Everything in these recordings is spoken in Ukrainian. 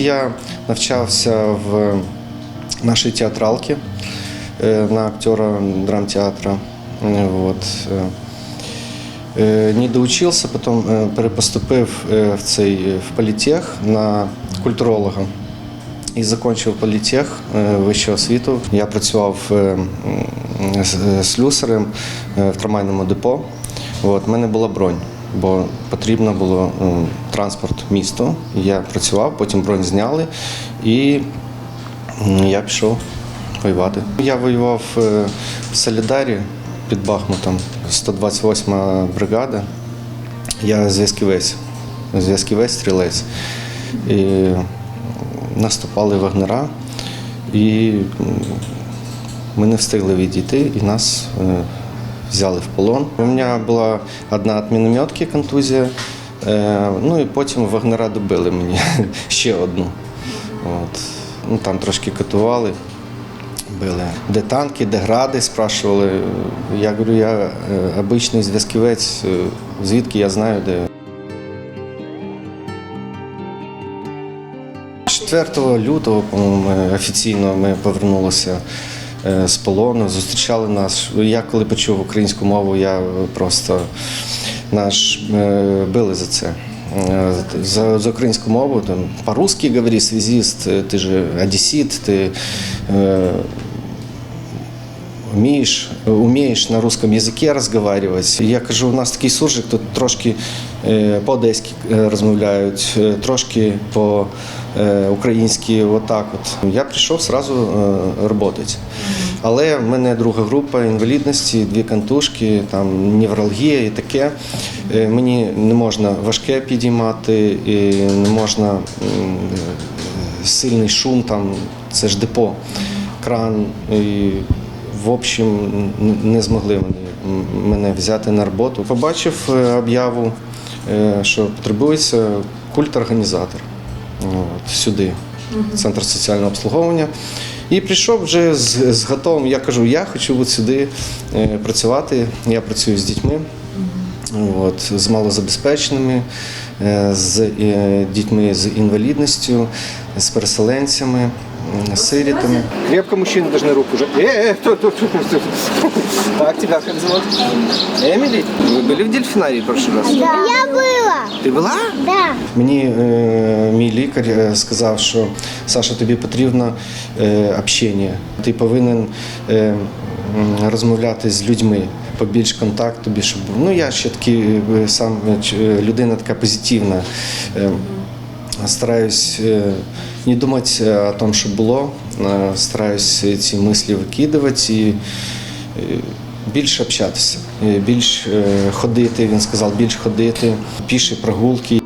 Я навчався в нашій театралці е, на актера драмтеатра. Вот. е. Е, Не доучился, потім перепоступив в цей в політех на культуролога. І закінчив політех вищу освіту. Я працював слюсарем в трамвайному депо. В мене була бронь, бо потрібно було транспорт місто. Я працював, потім бронь зняли і я пішов воювати. Я воював е, в Солідарі під Бахмутом, 128-ма бригада. Я зв'язківець, зв'язківець стрілець. І наступали вагнера, і ми не встигли відійти, і нас е, взяли в полон. У мене була одна від мінометки контузія, ну і потім вагнера добили мені ще одну. От. Ну, там трошки катували. Били. Де танки, де гради, спрашували. Я говорю, я е, обичний зв'язківець, е, звідки я знаю, де 4 лютого, по-моєму, офіційно ми повернулися е, з полону, зустрічали нас. Я коли почув українську мову, я просто наш е, били за це. Е, За, за українську мову там по-русски говори, связист, е, ти ж одесит, ти е, вмієш, умієш на русском язикі розмовляти. Я кажу, у нас такий суржик, тут трошки е, по-одеськи е, розмовляють, трошки трошки по-українськи, отак от. Я прийшов одразу працювати. Але в мене друга група інвалідності, дві контужки, там невралгія і таке. Е, Мені не можна важке підіймати, і не можна е, сильний шум, там, це ж депо, кран. І в общем, не змогли вони мене взяти на роботу. Побачив е, об'яву, е, що потребується культ-організатор от, сюди, в центр соціального обслуговування. І прийшов вже з, з готовим. Я кажу, я хочу от сюди е, працювати. Я працюю з дітьми, от, з малозабезпеченими, е, з е, дітьми з інвалідністю, з переселенцями, м, з сирітами. Крепко мужчины должны руку жать. Э, э, кто, кто, кто, кто? Так, тебя как зовут? Эмили? Вы были в дельфинарии в прошлый раз? Я была. Ты была? Да. Мені е, мій лікар е, сказав, що Саша, тобі потрібно е, общення. Ти повинен е, м, розмовляти з людьми, побільш контакт тобі, щоб був. Ну я ще такий е, сам е, ч- е, людина така позитивна. Е, Стараюсь е, не думать о том, що було. е, Стараюсь ці мислі викидувати і е, більше общатися, е, більш е, ходити. Він сказав, більш ходити, піші прогулки.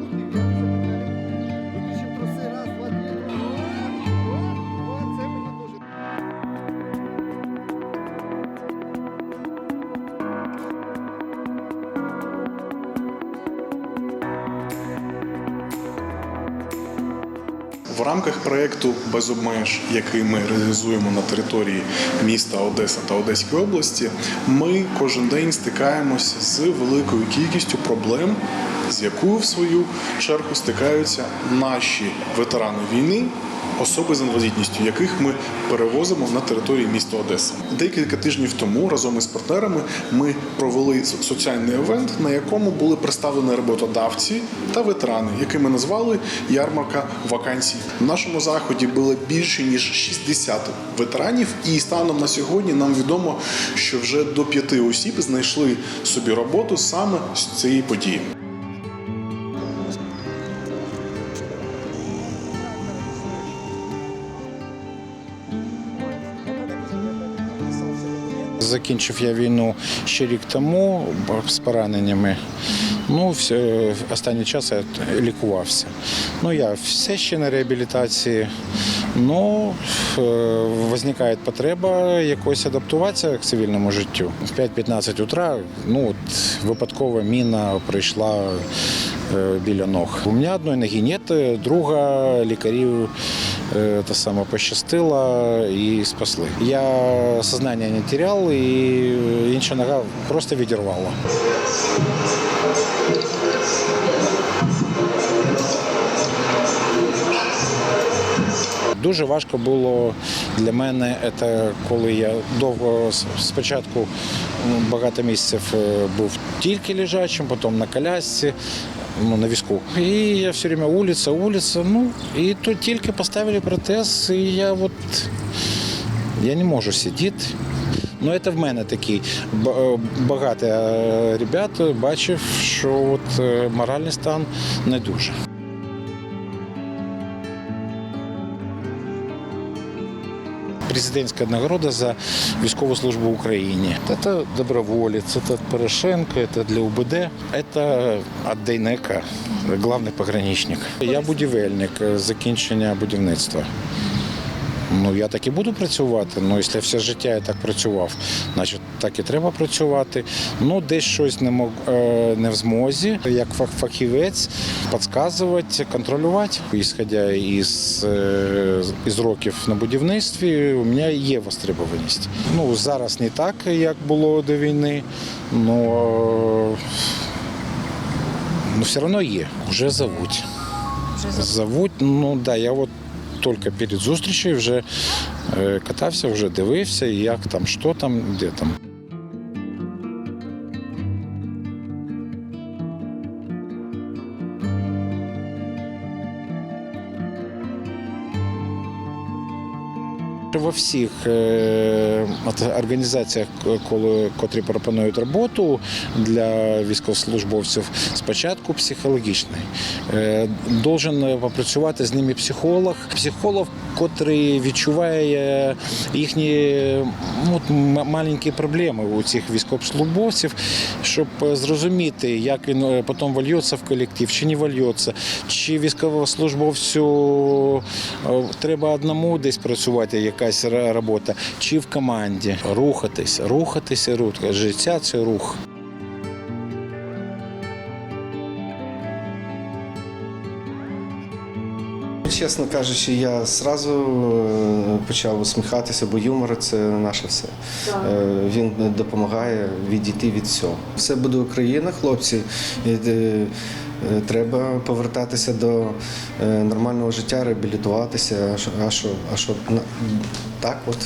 В рамках проєкту без обмеж, який ми реалізуємо на території міста Одеса та Одеської області, ми кожен день стикаємося з великою кількістю проблем, з якою в свою чергу стикаються наші ветерани війни. Особи з інвалідністю, яких ми перевозимо на території міста Одеси. Декілька тижнів тому разом із партнерами ми провели соціальний івент, на якому були представлені роботодавці та ветерани, які ми назвали ярмарка вакансій. В нашому заході було більше ніж 60 ветеранів, і станом на сьогодні нам відомо, що вже до п'яти осіб знайшли собі роботу саме з цієї події. Закінчив я війну ще рік тому з пораненнями. Ну, все, останній час я лікувався. Ну, я все ще на реабілітації. Ну, е, виникає потреба якось адаптуватися к цивільному життю. В 5-15 утра ну, от, випадково міна прийшла е, біля ног. У мене одної ноги нет, друга лікарів та саме пощастила і спасли. Я сознання не теряв і інша нога просто відірвала. Дуже важко було для мене, це коли я довго спочатку багато місяців е, був тільки лежачим, потім на колясці, ну, на візку. І я все время вулиця, вулиця. Ну, і тут тільки поставили протез, і я от я не можу сидіти. Ну, це в мене такий багато е, ребят бачив, що от е, моральний стан не дуже. Президентська нагорода за військову службу в Україні. Це доброволець, це Порошенко, це для УБД, це від Дейнека, головний пограничник. Я будівельник закінчення будівництва. Ну, я так і буду працювати. Ну, якщо все життя я так працював, значить так і треба працювати. Ну, десь щось не, мог, е, не в змозі, як фах- фахівець, підказувати, контролювати. Ісходя із, е, із років на будівництві, у мене є востребованість. Ну, зараз не так, як було до війни, але ну, все одно є. Вже зовуть. Зовуть, ну да, я от тільки перед зустрічю вже е, катався, вже дивився, як там, що там, де там. Во всіх е, організаціях, коли, котрі пропонують роботу для військовослужбовців, спочатку психологічний. Е, Должен попрацювати з ними психолог. Психолог, котрий відчуває їхні от, маленькі проблеми у цих військовослужбовців, щоб зрозуміти, як він е, потім вольється в колектив, чи не вольється, чи військовослужбовцю треба одному десь працювати, якась робота, чи в команді. Рухатись, рухатися, рухатись. Життя це рух. Чесно кажучи, я зразу е, почав усміхатися, бо юмор це наше все. Е, Він допомагає відійти від всього. Все буде Україна, хлопці. Е, Треба повертатися до е, нормального життя, реабілітуватися. А що, а що, так от.